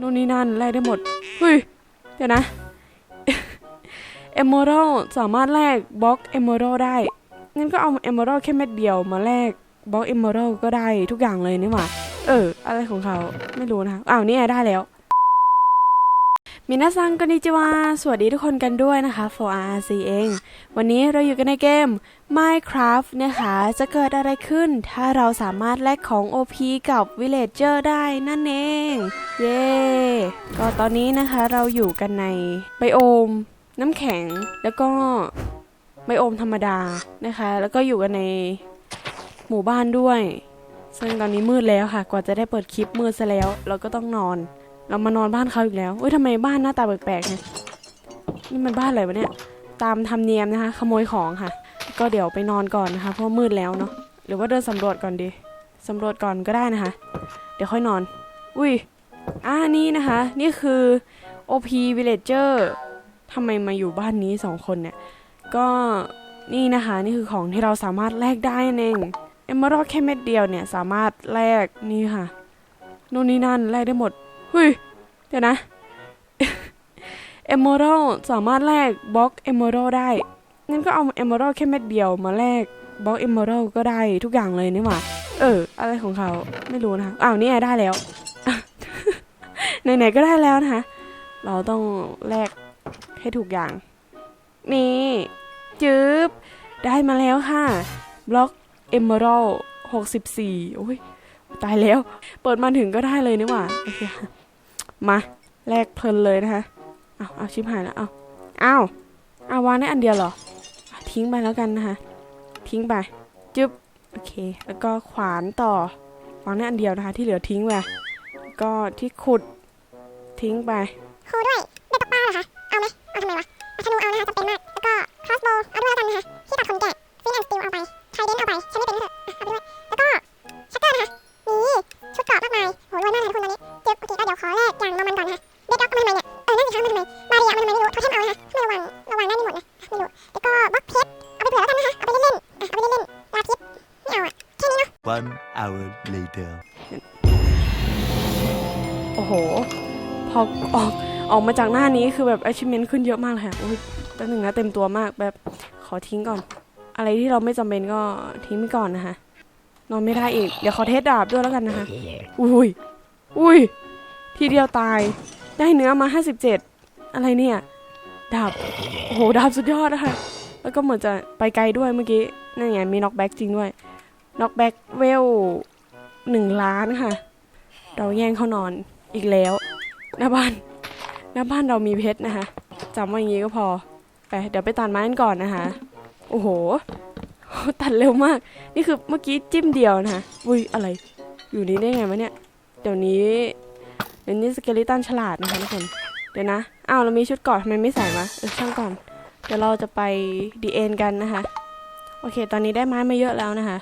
นู่นนี่นั่นแลกได้หมด เฮ้ย เดี๋ยวนะเอม r ร l สามารถแลกบล็อกเอม r ร l ได้ งั้นก็เอาเอม r ร l แค่เม็ดเดียวมาแลกบล็อกเอม r ร l ก็ได้ทุกอย่างเลยนี่หว่า เออ อะไรของเขาไม่รู้นะคะอ้าวนี่ได้แล้ว มินาซังก็นิจิวา สวัสดีทุกคนกันด้วยนะคะ 4RC เอง วันนี้เราอยู่กันในเกม Minecraft นะคะ จะเกิดอะไรขึ้น ถ้าเราสามารถแลกของ OP กับ Villager ได้นั่นเอง เย้ ก็ตอนนี้นะคะเราอยู่กันในไบโอม น้ำแข็ง แล้วก็ไบโอมธรรมดานะคะ แล้วก็อยู่กันในหมู่บ้านด้วย ซึ่งตอนนี้มืดแล้วค่ะ กว่าจะได้เปิดคลิปมืดซะแล้ว เราก็ต้องนอน เรามานอนบ้านเขาอีกแล้วเอ้ยทำไมบ้านหน้าตาแปลกๆเนี่ยนี่มันบ้านอะไรวะเนี่ย ตามธรรมเนียมนะคะ ขโมยของค่ะ ก็เดี๋ยวไปนอนก่อนนะคะ เพราะมืดแล้วเนาะ หรือว่าเดินสำรวจก่อนดี สำรวจก่อนก็ได้นะคะ เดี๋ยวค่อยนอน อุ้ย อ่า นี่นะคะ นี่คือ OP Villager ทำไมมาอยู่บ้านนี้สองคนเนี่ย ก็นี่นะคะ นี่คือของที่เราสามารถแลกได้นั่นเองเอมเมอรัลแค่เม็ดเดียวเนี่ยสามารถแลกนี่ค่ะ นู่นนี่นั่นแลกได้หมด เฮ้ย เดี๋ยวนะ เอม r ร l สามารถแลกบล็อกเอม r ร l ได้ งั้นก็เอาเอม r ร l แค่เม็ดเดียวมาแลกบล็อกเอม r ร l ก็ได้ทุกอย่างเลยนี่หว่า เออ อะไรของเขาไม่รู้นะคะอ้าวนี่ได้แล้ว ไหนๆก็ได้แล้วนะคะ เราต้องแลกให้ถูกอย่าง นี่จืบได้มาแล้วค่ะ บล็อกเอม r ร l 64โอ้ยตายแล้ว เปิดมาถึงก็ได้เลยนี่หว่าโอเค มาแลกเพลินเลยนะคะเอาเอาชิบหายแล้วเอาเอาเอาวางได้อันเดียวเหรออทิ้งไปแล้วกันนะคะ ทิ้งไป จึ๊บ โอเค แล้วก็ขวานต่อ วางได้อันเดียวนะคะ ที่เหลือทิ้งไป ก็ที่ขุด ทิ้งไป ครูด้วย One hour later. โอ้โห พอออกออกมาจากหน้านี้คือแบบ achievement ขึ้นเยอะมากเลยค่ะโอ้ยแป๊บหนึงนะเต็มตัวมากแบบขอทิ้งก่อน อะไรที่เราไม่จำเป็นก็ทิ้งไปก่อนนะคะ นอนไม่ได้อีก เดี๋ยวขอเทสดาบด้วยแล้วกันนะคะ อุ้ย อุ้ย ทีเดียวตาย ได้เนื้อมา 57 อะไรเนี่ย ดาบ โอ้โห ดาบสุดยอดนะคะ แล้วก็เหมือนจะไปไกลด้วยเมื่อกี้ นั่นไง มีน็อกแบ็กจริงด้วย น็อกแบ็กเวลหนึ่งล้านค่ะ เราแย่งเขานอนอีกแล้ว หน้าบ้าน หน้าบ้านเรามีเพชรนะคะจำไว้อย่างนี้ก็พอ ไป เดี๋ยวไปตัดไม้กันก่อนนะคะ โอ้โห ตัดเร็วมาก นี่คือเมื่อกี้จิ้มเดียวนะคะอุ้ยอะไร อยู่นี่ได้ไงวะเนี่ย เดี๋ยวนี้ เดี๋ยวนี้สเกลิตันฉลาดนะคะทุกคน เดี๋ยวนะ อ้าวเรามีชุดเกาะทำไมไม่ใส่วะเออช่างก่อน เดี๋ยวเราจะไปดีเอ็นกันนะคะ โอเค ตอนนี้ได้ไม้มาเยอะแล้วนะคะ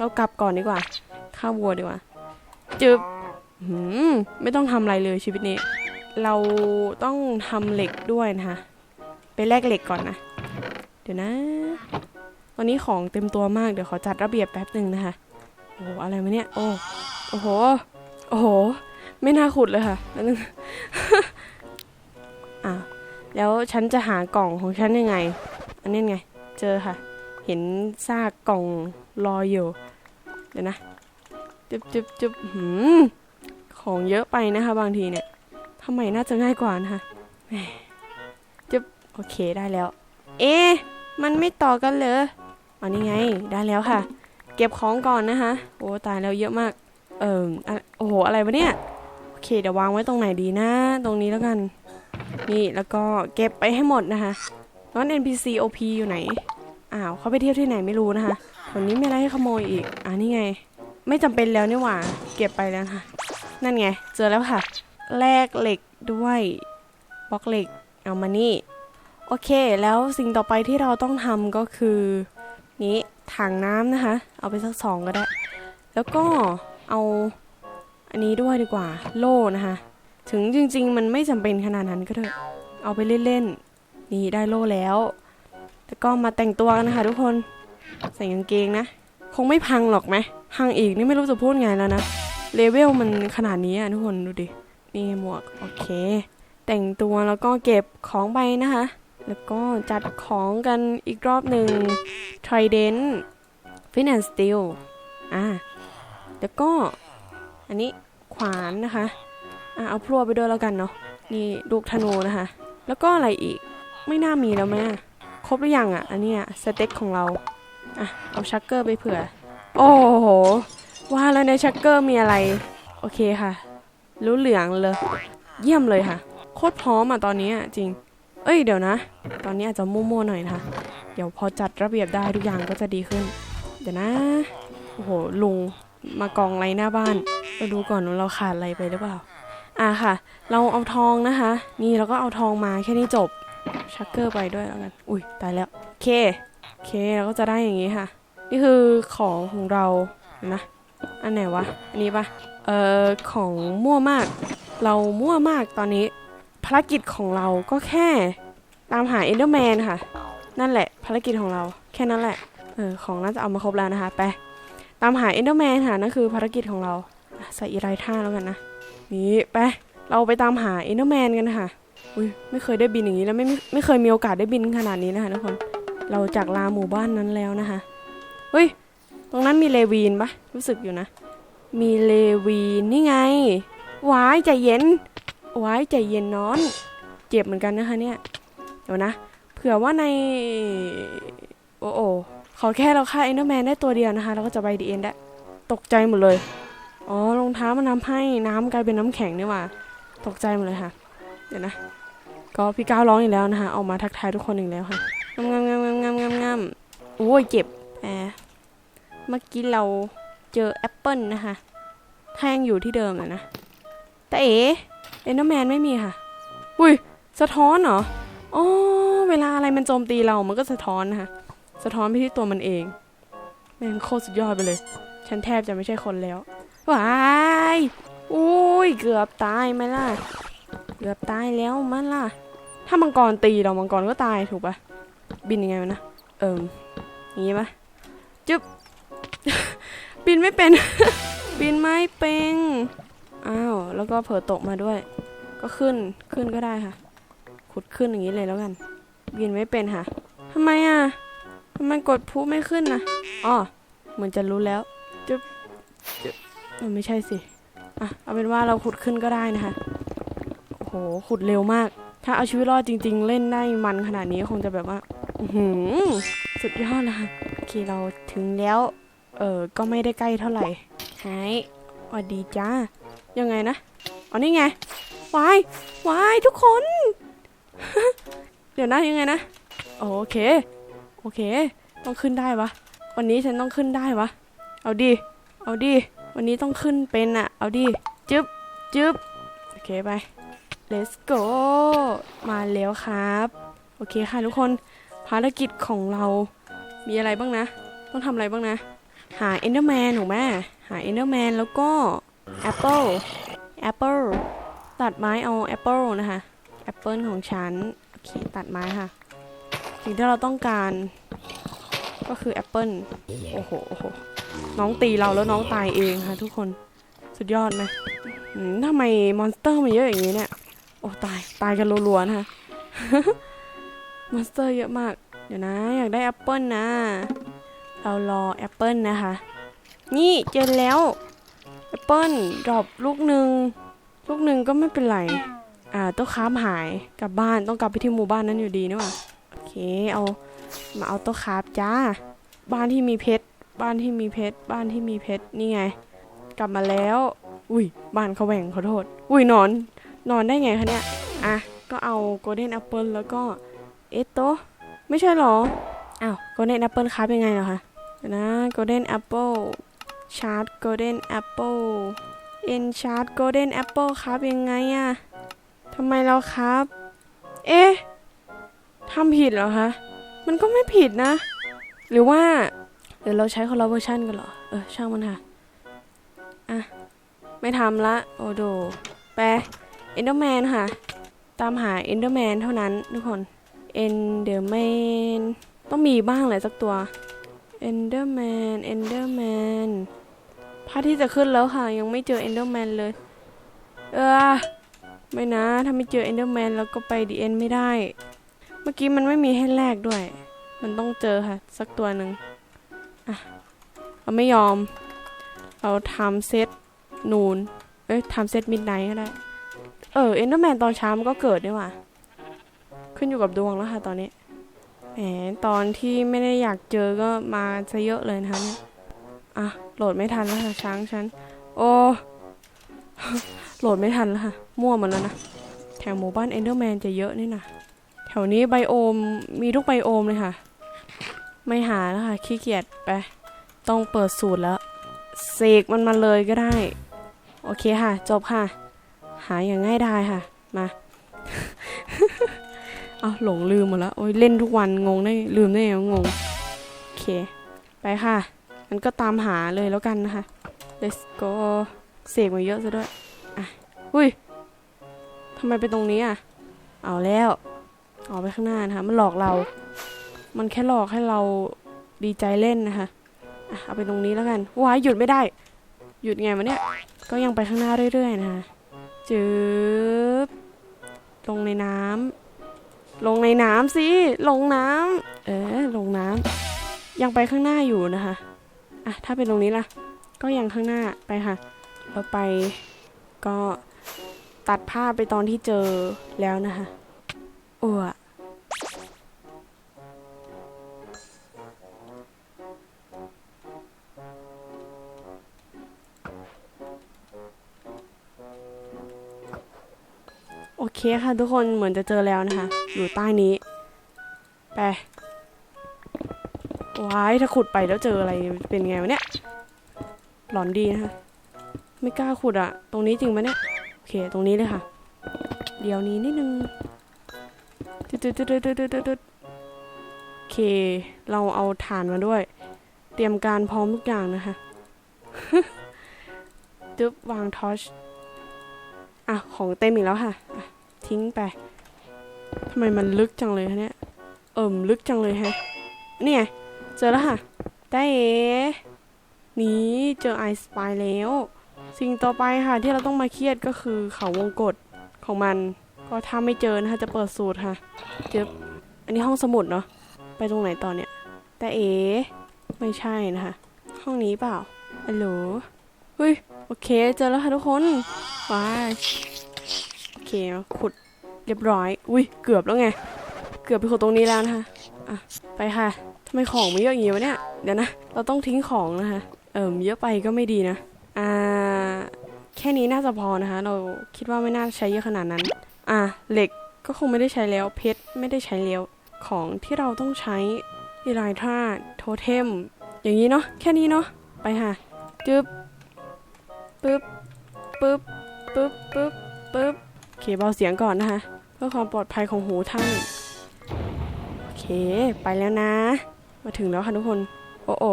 เรากลับก่อนดีกว่าข้าวัวดีกว่าจึบหืมไม่ต้องทำอะไรเลยชีวิตนี้ เราต้องทำเหล็กด้วยนะคะไปแลกเหล็กก่อนนะ เดี๋ยวนะ ตอนนี้ของเต็มตัวมากเดี๋ยวขอจัดระเบียบแป๊บหนึ่งนะคะโอ้โหอะไรมาเนี่ย โอ้โอ้โหโอ้โห ไม่น่าขุดเลยค่ะแล้วนึงอะแล้วฉันจะหากล่องของฉันยังไง อันนี้ไง เจอค่ะ เห็นซากกล่องลอยอยู่ เดี๋ยวนะจุบจุบจุบหืมของเยอะไปนะคะ บางทีเนี่ยทำไมน่าจะง่ายกว่านะคะจุบโอเคได้แล้ว เอ๊มันไม่ต่อกันเลยอันนี้ไงได้แล้วค่ะ เก็บของก่อนนะคะ โอ้ตายแล้วเยอะมาก เออโอ้โหอะไรวะเนี่ยโอเคเดี๋ยววางไว้ตรงไหนดีนะ ตรงนี้แล้วกัน นี่แล้วก็เก็บไปให้หมดนะคะน้อง NPC OP อยู่ไหนอ้าวเขาไปเที่ยวที่ไหนไม่รู้นะคะ แถวนี้มีอะไรให้ขโมยอีก อ่านี่ไง ไม่จำเป็นแล้วนี่หว่า เก็บไปแล้วค่ะ นั่นไง เจอแล้วค่ะ แลกเหล็กด้วยบล็อกเหล็ก เอามานี่ โอเค แล้วสิ่งต่อไปที่เราต้องทำก็คือ นี้ถังน้ำนะคะ เอาไปสักสองก็ได้ แล้วก็เอาอันนี้ด้วยดีกว่า โล่นะคะ ถึงจริง ๆ มันไม่จำเป็นขนาดนั้นก็เถอะ เอาไปเล่นๆ นี่ได้โล่แล้ว แล้วก็มาแต่งตัวกันนะคะทุกคน ใส่กางเกงนะ คงไม่พังหรอกไหมพังอีกนี่ไม่รู้จะพูดไงแล้วนะเลเวลมันขนาดนี้อะทุกคนดูดิ นี่หมวก โอเค แต่งตัวแล้วก็เก็บของไปนะคะ แล้วก็จัดของกันอีกรอบหนึ่ง Trident Fin and Steel อ่าแล้วก็ อันนี้ขวานนะคะ อะเอาพลั่วไปด้วยแล้วกันเนาะ นี่ลูกธนูนะคะ แล้วก็อะไรอีก ไม่น่ามีแล้วแม่ ครบหรือยังอะ อันนี้สเต็กของเรา อะ เอาชักเกอร์ไปเผื่อ โอ้โห ว่าแล้วในชักเกอร์มีอะไร โอเคค่ะ รู้เหลืองเลย เยี่ยมเลยค่ะ โคตรพร้อมอะตอนนี้อะจริง เอ้ยเดี๋ยวนะ ตอนนี้อาจจะมั่วๆหน่อยนะคะ เดี๋ยวพอจัดระเบียบได้ทุกอย่างก็จะดีขึ้น เดี๋ยวนะ โอ้โห ลุงมากองไรหน้าบ้าน เราดูก่อนว่าเราขาดอะไรไปหรือเปล่า อะค่ะ เราเอาทองนะคะ นี่เราก็เอาทองมาแค่นี้จบ ชักเกอร์ไปด้วยแล้วกัน อุ้ยตายแล้ว โอเค โอเคเราก็จะได้อย่างนี้ค่ะ นี่คือของของเราเห็นะ อันไหนวะ อันนี้ปะเอ่อของมั่วมาก เรามั่วมากตอนนี้ ภารกิจของเราก็แค่ตามหาเอนเดอร์แมนค่ะ นั่นแหละ ภารกิจของเราแค่นั้นแหละ เออของน่าจะเอามาครบแล้วนะคะ ไป ตามหาเอนเดอร์แมนค่ะนั่นคือภารกิจของเราใส่อีไรท่าแล้วกันนะ นี่ไป เราไปตามหาเอนเดอร์แมนกันค่ะ อุ้ยไม่เคยได้บินอย่างนี้แล้วไม่ไม่เคยมีโอกาสได้บินขนาดนี้นะคะทุกคน เราจากลาหมู่บ้านนั้นแล้วนะคะ เฮ้ย ตรงนั้นมีเลวีนปะรู้สึกอยู่นะ มีเลวีนนี่ไงวายใจเย็นวายใจเย็นนอน เจ็บเหมือนกันนะคะเนี่ย เดี๋ยวนะ เผื่อว่าใน โอ้โอขอแค่เราฆ่าเอนเดอร์แมนได้ตัวเดียวนะคะ เราก็จะไปดีเอ็นได้ตกใจหมดเลย อ๋อรองเท้ามันทำให้น้ำกลายเป็นน้ำแข็งนี่หว่า ตกใจหมดเลยค่ะ เดี๋ยวนะ ก็พี่ก้าวร้องอีกแล้วนะคะ ออกมาทักทายทุกคนอีกแล้วค่ะ งามงามงามงามงามงามโอ้ยเจ็บแหมเมื่อกี้เราเจอแอปเปิลนะคะแทงอยู่ที่เดิมเลยนะ แต่เอ๋เอนเดอร์แมนไม่มีค่ะ อุ้ย สะท้อนเหรอ อ๋อ เวลาอะไรมันโจมตีเรา มันก็สะท้อนนะคะ สะท้อนไปที่ตัวมันเอง แม่งโคตรสุดยอดไปเลย ฉันแทบจะไม่ใช่คนแล้ว ว้ายอุ้ย เกือบตายไหมล่ะ เกือบตายแล้วมันล่ะ ถ้ามังกรตีเรา มังกรก็ตายถูกปะ บินยังไงวะนะ เอิมอย่างงี้ปะจึ๊บ บินไม่เป็น บินไม่เป็นอ้าว แล้วก็เผลอตกมาด้วย ก็ขึ้น ขึ้นก็ได้ค่ะ ขุดขึ้นอย่างนี้เลยแล้วกัน บินไม่เป็นค่ะทำไมอะทำไมกดพูไม่ขึ้นนะอ๋อ เหมือนจะรู้แล้วจึ๊บจึ๊บเออไม่ใช่สิ อะ เอาเป็นว่าเราขุดขึ้นก็ได้นะคะ โอ้โห ขุดเร็วมาก ถ้าเอาชีวิตรอดจริง ๆ เล่นได้มันขนาดนี้คงจะแบบว่า สุดยอดนะคะโอเคเราถึงแล้ว เออก็ไม่ได้ใกล้เท่าไหร่หายสวัสดีจ้า ยังไงนะอ๋อนี่ไงวายวายทุกคน เดี๋ยวนะยังไงนะ โอเค โอเค ต้องขึ้นได้วะ วันนี้ฉันต้องขึ้นได้วะ เอาดิเอาดิวันนี้ต้องขึ้นเป็นอะเอาดิจึ๊บจึ๊บโอเคไป let's go มาแล้วครับ โอเคค่ะทุกคน ภารกิจของเรา มีอะไรบ้างนะ ต้องทำอะไรบ้างนะ หา Enderman ถูกไหมหา Enderman แมนแล้วก็ Apple Apple ตัดไม้เอา Apple นะคะ Apple ของฉัน โอเค ตัดไม้ค่ะ สิ่งที่เราต้องการ ก็คือ Apple โอ้โหโอ้โห น้องตีเราแล้วน้องตายเองค่ะทุกคน สุดยอดไหมทำไมมอนสเตอร์มันเยอะอย่างนี้เนี่ย โอ้ตาย ตายกันรัวๆนะคะ มอนสเตอร์เยอะมาก เดี๋ยวนะ อยากได้แอปเปิลนะ เรารอแอปเปิลนะคะ นี่เจอแล้วแอปเปิลดรอปลูกหนึ่งลูกหนึ่งก็ไม่เป็นไร อ่าต้องค้ามหายกลับบ้านต้องกลับไปที่หมู่บ้านนั้นอยู่ดีนี่หว่าโอเคเอามาเอาต๊ะคราฟจ้า บ้านที่มีเพชร บ้านที่มีเพชร บ้านที่มีเพชร นี่ไง กลับมาแล้ว อุ้ย บ้านเขาแหว่งขอโทษ อุ้ยนอน นอนได้ไงคะเนี่ย อะ ก็เอา golden apple แล้วก็ เอโตไม่ใช่หรอ อ้าว golden apple ครับยังไงเหรอคะเดี๋ยวนะ golden apple chart golden apple en chart golden apple ครับยังไงอะทำไมเราครับ เอ๊ะทำผิดเหรอคะ มันก็ไม่ผิดนะ หรือว่าหรือเราใช้คนละเวอร์ชันกันเหรอ เออ ช่างมันค่ะ อะ ไม่ทำละ โอโด แปเอนเดอร์แมนค่ะ ตามหาเอนเดอร์แมนเท่านั้นทุกคน เอนเดอร์แมนต้องมีบ้างแหละสักตัวเอนเดอร์แมนเอนเดอร์แมนพระอาที่จะขึ้นแล้วค่ะ ยังไม่เจอเอนเดอร์แมนเลย เออไม่นะ ถ้าไม่เจอเอนเดอร์แมนแล้วก็ไปดีเอ็นไม่ได้ เมื่อกี้มันไม่มีให้แลกด้วย มันต้องเจอค่ะ สักตัวหนึ่งอะเราไม่ยอม เราทำเซตนูน เอ้ยทำเซตมิดไนท์ก็ได้ เออ เอนเดอร์แมนตอนเช้ามันก็เกิดนี่หว่า ขึ้นอยู่กับดวงแล้วค่ะ ตอนนี้แหมตอนที่ไม่ได้อยากเจอก็มาซะเยอะเลยนะคะเนี่ยอะโหลดไม่ทันแล้วค่ะช้างฉันโอ้โหลดไม่ทันแล้วค่ะ มั่วหมดแล้วนะ แถวหมู่บ้านเอนเดอร์แมนจะเยอะนี่นะแถวนี้ไบโอมมีทุกไบโอมเลยค่ะ ไม่หาแล้วค่ะ ขี้เกียจไป ต้องเปิดสูตรแล้วเสกมันมาเลยก็ได้ โอเคค่ะ จบค่ะ หาอย่างง่ายดายค่ะ มา อาหลงลืมหมดแล้วโอ้ยเล่นทุกวันงงได้ลืมได้ยังงงโอเค ไปค่ะมันก็ตามหาเลยแล้วกันนะคะ let's go เสกมาเยอะซะด้วยอะอุ้ยทำไมไปตรงนี้อะ เอาแล้วออกไปข้างหน้านะคะมันหลอกเรา มันแค่หลอกให้เราดีใจเล่นนะคะอะเอาไปตรงนี้แล้วกันว้ายหยุดไม่ได้ หยุดไงวะเนี่ย ก็ยังไปข้างหน้าเรื่อยๆนะคะจืบลงในน้ำ ลงในน้ำสิ ลงน้ำเออลงน้ำยังไปข้างหน้าอยู่นะคะอะถ้าเป็นตรงนี้ล่ะ ก็ยังข้างหน้าไปค่ะ เราไปก็ตัดภาพไปตอนที่เจอแล้วนะคะอ้อ เคค่ะทุกคนเหมือนจะเจอแล้วนะคะ อยู่ใต้นี้ ไปว้ายถ้าขุดไปแล้วเจออะไรเป็นไงวะเนี่ย หลอนดีนะคะ ไม่กล้าขุดอะตรงนี้จริงปะเนี่ย โอเค ตรงนี้เลยค่ะ เดี๋ยวนี้นิดนึงตึ๊ดตึ๊ดตึ๊ดตึ๊ดตึ๊ดตึ๊ดตึ๊ดโอเค เราเอาถ่านมาด้วย เตรียมการพร้อมทุกอย่างนะคะจึ๊บวางทอชอะ ของเต็มอีกแล้วค่ะอะ ทิ้งไปทำไมมันลึกจังเลยคะเนี่ย เอิ่มลึกจังเลยฮะ เนี่ย เจอแล้วค่ะ ได้เอนี้เจอไอสปายแล้ว สิ่งต่อไปค่ะที่เราต้องมาเครียดก็คือเขาวงกฏของมัน ก็ถ้าไม่เจอนะคะจะเปิดสูตรค่ะ เจอ อันนี้ห้องสมุดเนาะ ไปตรงไหนต่อเนี่ย แต่เอ ไม่ใช่นะคะ ห้องนี้เปล่าฮัลโหลเฮ้ย โอเค เจอแล้วค่ะทุกคนว้าย เคขุดเรียบร้อย อุ้ยเกือบแล้วไง เกือบไปขุดตรงนี้แล้วนะคะอะไปค่ะทำไมของมันเยอะอย่างงี้วะเนี่ย เดี๋ยวนะ เราต้องทิ้งของนะคะ เอิมเยอะไปก็ไม่ดีนะ อ่า แค่นี้น่าจะพอนะคะ เราคิดว่าไม่น่าใช้เยอะขนาดนั้น อ่าเหล็กก็คงไม่ได้ใช้แล้ว เพชรไม่ได้ใช้แล้ว ของที่เราต้องใช้อีไลทราโทเทม อย่างนี้เนาะ แค่นี้เนาะ ไปค่ะ จึ๊บปึ๊บปึ๊บปึ๊บปึ๊บปึ๊บ เคเบาเสียงก่อนนะคะ เพื่อความปลอดภัยของหูท่าน โอเค ไปแล้วนะ มาถึงแล้วค่ะทุกคน โอ้โห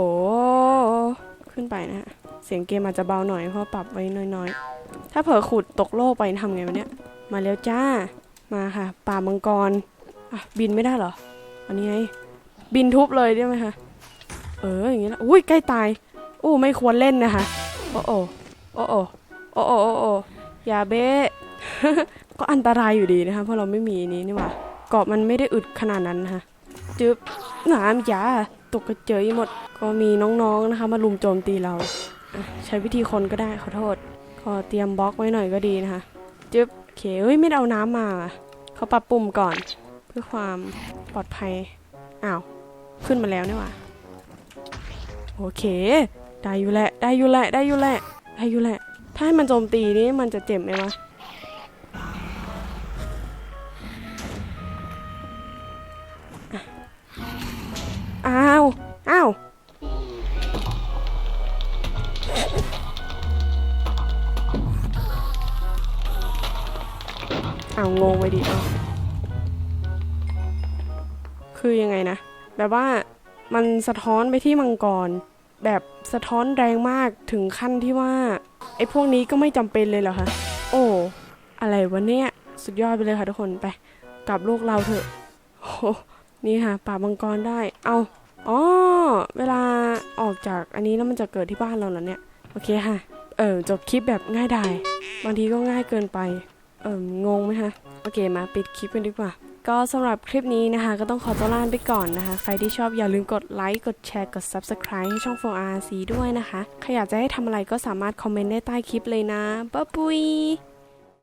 ขึ้นไปนะฮะ เสียงเกมอาจจะเบาหน่อยเพราะปรับไว้น้อยๆ ถ้าเผลอขุดตกโลกไปทำไงวะเนี่ย มาแล้วจ้า มาค่ะ ป่ามังกร อะ บินไม่ได้เหรอ อันนี้ไง บินทุบเลยได้ไหมคะ เออ อย่างนี้ละอุ้ยใกล้ตาย อู้ไม่ควรเล่นนะคะ โอ้โอ้โอ้โอ้โอ้โอ้โออย่าเบ้ ก็อันตรายอยู่ดีนะคะเพราะเราไม่มีนี้นี่หว่าเกาะมันไม่ได้อึดขนาดนั้นนะคะจึ๊บน้ำยาตกกระเจยหมดก็มีน้องๆนะคะ มาลุมโจมตีเราใช้วิธีคนก็ได้ขอโทษก็เตรียมบล็อกไว้หน่อยก็ดีนะคะจึ๊บโอเคเฮ้ยไม่ได้เอาน้ำมาเขาปรับปุ่มก่อน เพื่อความปลอดภัยอ้าวขึ้นมาแล้วนี่หว่าโอเค ได้อยู่แหละ ได้อยู่แหละ ได้อยู่แหละ ได้อยู่แหละ ถ้าให้มันโจมตีนี่มันจะเจ็บไหมวะ อ้าว อ้าวอ้างงไปดิเอาคือยังไงนะ แบบว่ามันสะท้อนไปที่มังกร แบบสะท้อนแรงมากถึงขั้นที่ว่า ไอ้พวกนี้ก็ไม่จำเป็นเลยเหรอคะ โอ้ อะไรวะเนี่ย สุดยอดไปเลยค่ะทุกคนไป กลับโลกเราเถอะโอ้ นี่ค่ะป่าบมังกรได้ เอาอ๋อเวลาออกจากอันนี้แล้วมันจะเกิดที่บ้านเราเหรอเนี่ย โอเคค่ะ เออจบคลิปแบบง่ายดายบางทีก็ง่ายเกินไปเออองงไหมคะ โอเคมาปิดคลิปกันดีกว่า ก็สำหรับคลิปนี้นะคะ ก็ต้องขอตัวลาไปก่อนนะคะ ใครที่ชอบอย่าลืมกดไลค์กดแชร์กด Subscribe ให้ช่อง 4RC ด้วยนะคะ ใครอยากจะให้ทำอะไรก็สามารถคอมเมนต์ได้ใต้คลิปเลยนะบ๊ายบาย